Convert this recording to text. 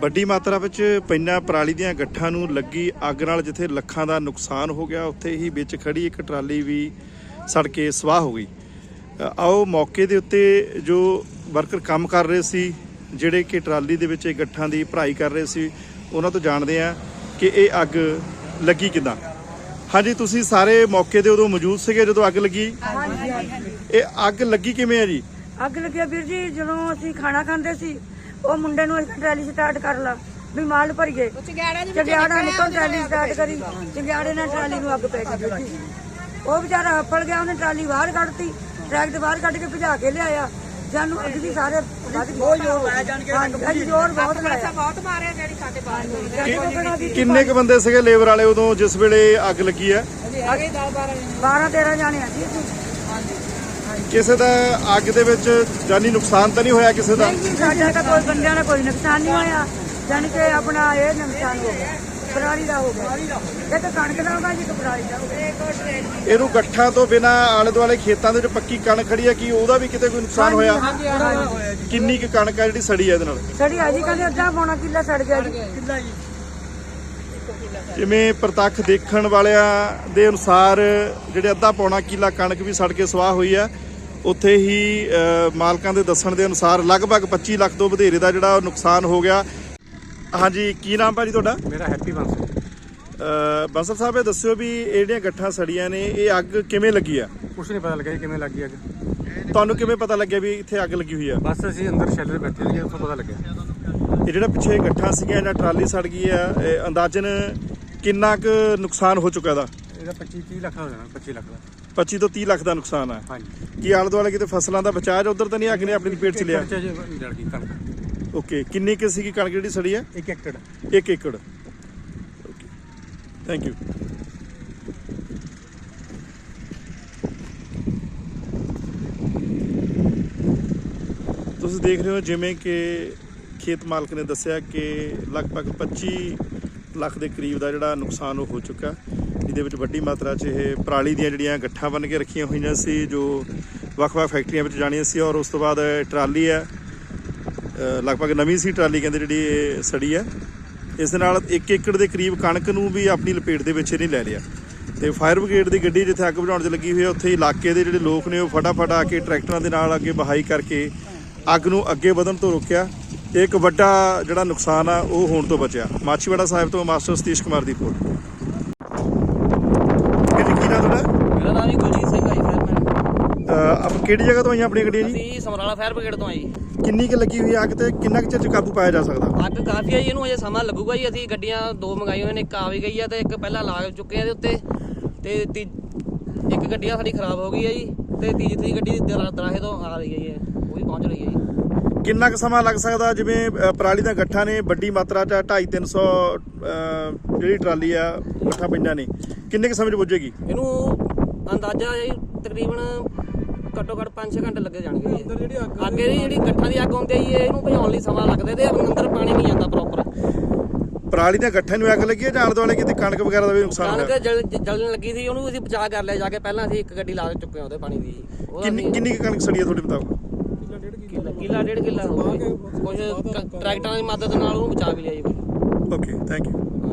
ਵੱਡੀ ਮਾਤਰਾ ਵਿੱਚ ਪੈਨਾ ਪਰਾਲੀ ਦੀਆਂ ਗੱਠਾਂ ਨੂੰ ਲੱਗੀ ਅੱਗ ਨਾਲ ਜਿੱਥੇ ਲੱਖਾਂ ਦਾ ਨੁਕਸਾਨ ਹੋ ਗਿਆ ਉੱਥੇ ਹੀ ਵਿੱਚ ਖੜੀ ਇੱਕ ਟਰਾਲੀ ਵੀ ਸੜ ਕੇ ਸਵਾਹ ਹੋ ਗਈ। ਆਓ ਮੌਕੇ ਦੇ ਉੱਤੇ ਜੋ ਵਰਕਰ ਕੰਮ ਕਰ ਰਹੇ ਸੀ ਜਿਹੜੇ ਕਿ ਟਰਾਲੀ ਦੇ ਵਿੱਚ ਇਹ ਗੱਠਾਂ ਦੀ ਭਰਾਈ ਕਰ ਰਹੇ ਸੀ ਉਹਨਾਂ ਤੋਂ ਜਾਣਦੇ ਆ ਕਿ ਇਹ ਅੱਗ ਲੱਗੀ ਕਿਦਾਂ। ਹਾਂਜੀ ਤੁਸੀਂ ਸਾਰੇ ਮੌਕੇ ਦੇ ਉਦੋਂ ਮੌਜੂਦ ਸੀਗੇ ਜਦੋਂ ਅੱਗ ਲੱਗੀ? ਇਹ ਅੱਗ ਲੱਗੀ ਕਿਵੇਂ ਹੈ ਜੀ? ਅੱਗ ਲੱਗਿਆ ਵੀਰ ਜੀ ਜਦੋਂ ਅਸੀਂ ਖਾਣਾ ਖਾਂਦੇ ਸੀ ਉਹ ਮੁੰਡੇ ਨੂੰ ਅਸੀਂ ਟਰਾਲੀ ਸਟਾਰਟ ਕਰ ਲਾ ਵੀ ਮਾਲ ਭਰੀਏ। ਚੰਗਿਆੜਾ ਨਿਕਲ ਟਰਾਲੀ ਸਟਾਰਟ ਕਰੀ ਚੰਗਿਆੜੇ ਨਾਲ ਟਰਾਲੀ ਨੂੰ ਅੱਗ ਪੈ ਗਈ। ਉਹ ਵਿਚਾਰਾ ਹੱਫੜ ਗਿਆ ਉਹਨੇ ਟਰਾਲੀ ਬਾਹਰ ਕੱਢਤੀ ਟਰੈਕ ਦੇ ਬਾਹਰ ਕੱਢ ਕੇ ਭਜਾ ਕੇ ਲਿਆਇਆ। ਜਾਨੂੰ ਅੱਗ ਦੀ ਸਾਰੇ ਬਹੁਤ ਜ਼ੋਰ ਲਾਇਆ ਜਾਣ ਕੇ ਜ਼ੋਰ ਬਹੁਤ ਲਾਇਆ। ਬਹੁਤ ਮਾਰਿਆ ਜਿਹੜੀ ਸਾਡੇ ਬਾਹਰ ਕਿੰਨੇ ਕ ਬੰਦੇ ਸੀਗੇ ਲੇਬਰ ਵਾਲੇ ਉਦੋਂ ਜਿਸ ਵੇਲੇ ਅੱਗ ਲੱਗੀ ਹੈ? ਅਗੇ 10 12 12 13 ਜਾਣੇ ਆ ਜੀ ਕਿਸੇ ਦਾ ਅੱਗ ਦੇ ਵਿੱਚ ਜਾਨੀ ਨੁਕਸਾਨ ਤਾਂ ਨਹੀਂ ਹੋਇਆ ਕਿਸੇ ਦਾ? ਨਹੀਂ ਜੀ ਸਾਡਾ ਤਾਂ ਕੋਈ ਬੰਦਿਆਂ ਦਾ ਕੋਈ ਨੁਕਸਾਨ ਨਹੀਂ ਹੋਇਆ। ਜਾਣੀ ਕਿ ਆਪਣਾ ਇਹ ਨੁਕਸਾਨ ਹੋ ਗਿਆ। ਪਰਾਲੀ ਦਾ ਹੋ ਗਿਆ। ਇੱਕ ਕਣਕ ਦਾ ਹੋਗਾ ਜੀ ਇੱਕ ਪਰਾਲੀ ਦਾ ਹੋ ਗਿਆ। ਇਹਨੂੰ ਗੱਠਾਂ ਤੋਂ ਬਿਨਾ ਆਲੇ ਦੁਆਲੇ ਖੇਤਾਂ ਦੇ ਵਿੱਚ ਪੱਕੀ ਕਣਕ ਖੜੀ ਹੈ ਕੀ ਉਹਦਾ ਵੀ ਕਿਤੇ ਕੋਈ ਨੁਕਸਾਨ ਹੋਇਆ? ਕਿੰਨੀ ਕੁ ਕਣਕ ਹੈ ਜਿਹੜੀ ਸੜੀ ਹੈ ਇਹਦੇ ਨਾਲ? ਸੜੀ ਆ ਜੀ ਕਹਿੰਦੇ ਅੱਧਾ ਪੌਣਾ ਕਿੱਲਾ ਸੜ ਗਿਆ ਜੀ। ਕਿੱਲਾ ਜੀ। ਜਿਵੇਂ ਪ੍ਰਤੱਖ ਦੇਖਣ ਵਾਲਿਆਂ ਦੇ ਅਨੁਸਾਰ ਜਿਹੜੇ ਅੱਧਾ ਪੌਣਾ ਕਿੱਲਾ ਕਣਕ ਵੀ ਸੜ ਕੇ ਸਵਾਹ ਹੋਈ ਹੈ ਉੱਥੇ ਹੀ ਮਾਲਕਾਂ ਦੇ ਦੱਸਣ ਦੇ ਅਨੁਸਾਰ ਲਗਭਗ 25 ਲੱਖ ਤੋਂ ਵਧੇਰੇ ਦਾ ਜਿਹੜਾ ਨੁਕਸਾਨ ਹੋ ਗਿਆ। ਹਾਂਜੀ ਕੀ ਨਾਮ ਭਾਜੀ ਤੁਹਾਡਾ? ਮੇਰਾ ਹੈਪੀ ਬੰਸਲ ਬੰਸਲ ਸਾਹਿਬ ਇਹ ਦੱਸਿਓ ਵੀ ਇਹ ਜਿਹੜੀਆਂ ਗੱਠਾਂ ਸੜੀਆਂ ਨੇ ਇਹ ਅੱਗ ਕਿਵੇਂ ਲੱਗੀ ਆ? ਕੁਛ ਨਹੀਂ ਪਤਾ ਲੱਗਿਆ ਕਿਵੇਂ ਲੱਗੀ ਅੱਗ। ਤੁਹਾਨੂੰ ਕਿਵੇਂ ਪਤਾ ਲੱਗਿਆ ਵੀ ਇੱਥੇ ਅੱਗ ਲੱਗੀ ਹੋਈ ਆ? ਬਸ ਅਸੀਂ ਅੰਦਰ ਸ਼ੈਲਰ ਬੈਠੇ ਸੀ ਉੱਥੋਂ ਪਤਾ ਲੱਗਿਆ। ਇਹ ਜਿਹੜਾ ਪਿੱਛੇ ਗੱਠਾਂ ਸੀਗੀਆਂ ਜਿਹੜਾ ਟਰਾਲੀ ਸੜ ਗਈ ਆ ਇਹ ਅੰਦਾਜ਼ਨ ਕਿੰਨਾ ਕੁ ਨੁਕਸਾਨ ਹੋ ਚੁੱਕਾ ਦਾ ਇਹਦਾ 25 30 ਲੱਖ ਦਾ ਹੋ ਜਾਣਾ 25 ਲੱਖ ਦਾ। 25 ਤੋਂ 30 ਲੱਖ ਦਾ ਨੁਕਸਾਨ ਆ। ਹਾਂਜੀ। ਕੀ ਆਲੇ ਦੁਆਲੇ ਕਿਤੇ ਫਸਲਾਂ ਦਾ ਬਚਾਅ ਜਾਂ ਉਧਰ ਤਾਂ ਨਹੀਂ ਅੱਗ ਨੇ ਆਪਣੀ ਲਪੇਟ ਚ ਲਿਆ? ਖਰਚਾ ਜੀ ਜੜ ਗਈ ਕਣਕ। ਓਕੇ ਕਿੰਨੀ ਕੁ ਸੀਗੀ ਕਣਕ ਜਿਹੜੀ ਸੜੀ ਆ? 1 ਏਕੜ। 1 ਏਕੜ। ਥੈਂਕ ਯੂ ਤੁਸੀਂ ਦੇਖ ਰਹੇ ਹੋ ਜਿਵੇਂ ਕਿ ਖੇਤ ਮਾਲਕ ਨੇ ਦੱਸਿਆ ਕਿ ਲਗਭਗ 25 ਲੱਖ ਦੇ ਕਰੀਬ ਦਾ ਜਿਹੜਾ ਨੁਕਸਾਨ ਉਹ ਹੋ ਚੁੱਕਾ। ਜਿਹਦੇ ਵਿੱਚ ਵੱਡੀ ਮਾਤਰਾ 'ਚ ਇਹ ਪਰਾਲੀ ਦੀਆਂ ਜਿਹੜੀਆਂ ਗੱਠਾਂ ਬਣ ਕੇ ਰੱਖੀਆਂ ਹੋਈਆਂ ਸੀ, ਜੋ ਵੱਖ-ਵੱਖ ਫੈਕਟਰੀਆਂ ਵਿੱਚ ਜਾਣੀਆਂ ਸੀ ਔਰ ਉਸ ਤੋਂ ਬਾਅਦ ਟਰਾਲੀ ਹੈ। ਲਗਭਗ ਨਵੀਂ ਸੀ ਟਰਾਲੀ, ਕਹਿੰਦੇ ਜਿਹੜੀ ਇਹ ਸੜੀ ਹੈ। ਇਸ ਦੇ ਨਾਲ 1 ਏਕੜ ਦੇ ਕਰੀਬ ਕਣਕ ਨੂੰ ਵੀ ਆਪਣੀ ਲਪੇਟ ਦੇ ਵਿੱਚ ਨਹੀਂ ਲੈ ਲਿਆ ਤੇ ਫਾਇਰ ਬ੍ਰਿਗੇਡ ਦੀ ਗੱਡੀ ਜਿੱਥੇ ਅੱਗ ਬੁਝਾਉਣ 'ਚ ਲੱਗੀ ਹੋਈ ਹੈ, ਉੱਥੇ ਇਲਾਕੇ ਦੇ ਜਿਹੜੇ ਲੋਕ ਨੇ ਉਹ ਫਟਾਫਟ ਆ ਕੇ ਟਰੈਕਟਰਾਂ ਦੇ ਨਾਲ ਅੱਗੇ ਬਹਾਈ ਕਰਕੇ ਅੱਗ ਨੂੰ ਅੱਗੇ ਵਧਣ ਤੋਂ ਰੋਕਿਆ। ਇੱਕ ਵੱਡਾ ਜਿਹੜਾ ਨੁਕਸਾਨ ਆ ਉਹ ਹੋਣ ਤੋਂ ਬਚਿਆ। ਮਾਛੀਵਾੜਾ ਸਾਹਿਬ ਤੋਂ ਮਾਸਟਰ ਸਤੀਸ਼ ਕੁਮਾਰ ਦੀ ਰਿਪੋਰਟ। ਕਿਹੜੀ ਕੀ ਨਾਮ ਤੁਹਾਡਾ? ਮੇਰਾ ਨਾਮ ਜੀ ਗੁਲਜੀਤ ਸਿੰਘ ਆ ਜੀ ਫਾਇਰਮੈਨ ਅਹ ਆਪ ਕਿਹੜੀ ਜਗ੍ਹਾ ਤੋਂ ਆਈਆਂ ਆਪਣੀਆਂ ਗੱਡੀਆਂ ਜੀ? ਅਸੀਂ ਸਮਰਾਲਾ ਫਾਇਰ ਬ੍ਰਿਗੇਡ ਤੋਂ ਆ ਜੀ। ਕਿੰਨੀ ਕੁ ਲੱਗੀ ਹੋਈ ਅੱਗ ਤੇ ਕਿੰਨਾ ਕੁ ਚਿਰ ਕਾਬੂ ਪਾਇਆ ਜਾ ਸਕਦਾ? ਅੱਗ ਕਾਫੀ ਆ ਜੀ ਇਹਨੂੰ ਅਜੇ ਸਮਾਂ ਲੱਗੂਗਾ ਜੀ। ਅਸੀਂ ਗੱਡੀਆਂ ਦੋ ਮੰਗਾਈਆਂ ਹੋਈਆਂ ਨੇ ਇੱਕ ਆ ਵੀ ਗਈ ਆ ਤੇ ਇੱਕ ਪਹਿਲਾਂ ਲਾ ਚੁੱਕੇ ਆ ਇਹਦੇ ਉੱਤੇ। ਤੇ ਇੱਕ ਗੱਡੀਆਂ ਸਾਡੀ ਖਰਾਬ ਹੋ ਗਈ ਆ ਜੀ ਤੇ ਤੀਜੀ ਗੱਡੀ ਦਰਾ- ਦਰਾਹੇ ਤੋਂ ਆ ਰਹੀ ਹੈ। ਉਹ ਵੀ ਪਹੁੰਚ ਰਹੀ ਹੈ ਜੀ। ਕਿੰਨਾ ਕੁ ਸਮਾਂ ਲੱਗ ਸਕਦਾ? ਜਿਵੇਂ ਪਰਾਲੀ ਦੀਆਂ ਗੱਠਾਂ ਨੇ ਵੱਡੀ ਮਾਤਰਾ ਚ 2.5 300 ਜਿਹੜੀ ਟਰਾਲੀ ਆ ਗੱਠਾਂ ਪਈਆਂ ਨੇ। ਕਿੰਨੇ ਕੁ ਸਮੇਂ ਚ ਪੁੱਜੇਗੀ ਇਹਨੂੰ ਅੰਦਾਜ਼ਾ ਜੀ ਤਕਰੀਬਨ ਘੱਟੋ ਘੱਟ 5-6 ਘੰਟੇ ਲੱਗੇ ਜਾਣਗੇ ਜੀ। ਅੱਗੇ ਦੀ ਜਿਹੜੀ ਗੱਠਾਂ ਦੀ ਅੱਗ ਹੁੰਦੀ ਹੈ ਇਹਨੂੰ ਭਜਾਉਣ ਲਈ ਸਮਾਂ ਲੱਗਦਾ ਤੇ ਅੰਦਰ ਪਾਣੀ ਨਹੀਂ ਜਾਂਦਾ ਪ੍ਰੋਪਰ ਪਰਾਲੀ ਦੀਆਂ ਗੱਠਾਂ ਨੂੰ ਅੱਗ ਲੱਗੀ ਹੈ ਜਾਂ ਆਲੇ ਦੁਆਲੇ ਕਿਤੇ ਕਣਕ ਵਗੈਰਾ ਦਾ ਵੀ ਨੁਕਸਾਨ ਕਣਕ ਹੋਇਆ? ਜਲ ਜਲਣ ਲੱਗੀ ਸੀ ਉਹਨੂੰ ਅਸੀਂ ਬਚਾ ਕਰ ਲਿਆ ਜਾ ਕੇ ਪਹਿਲਾਂ ਅਸੀਂ ਇੱਕ ਗੱਡੀ ਲਾ ਚੁੱਕੇ ਹਾਂ ਉਹਦੇ ਪਾਣੀ ਦੀ। ਕਿੰਨੀ ਕਿੰਨੀ ਕੁ ਕਣਕ ਸੜੀ ਹੈ ਤੁਹਾਡੇ ਮੁਤਾਬਕ? ਕਿੱਲਾ ਕਿੱਲਾ, ਡੇਢ ਕਿੱਲਾ ਹੋ ਗਿਆ ਕੁਝ ਟਰੈਕਟਰਾਂ ਦੀ ਮਦਦ ਨਾਲ ਉਹਨੂੰ ਬਚਾ ਵੀ ਲਿਆ ਜੀ। Okay thank you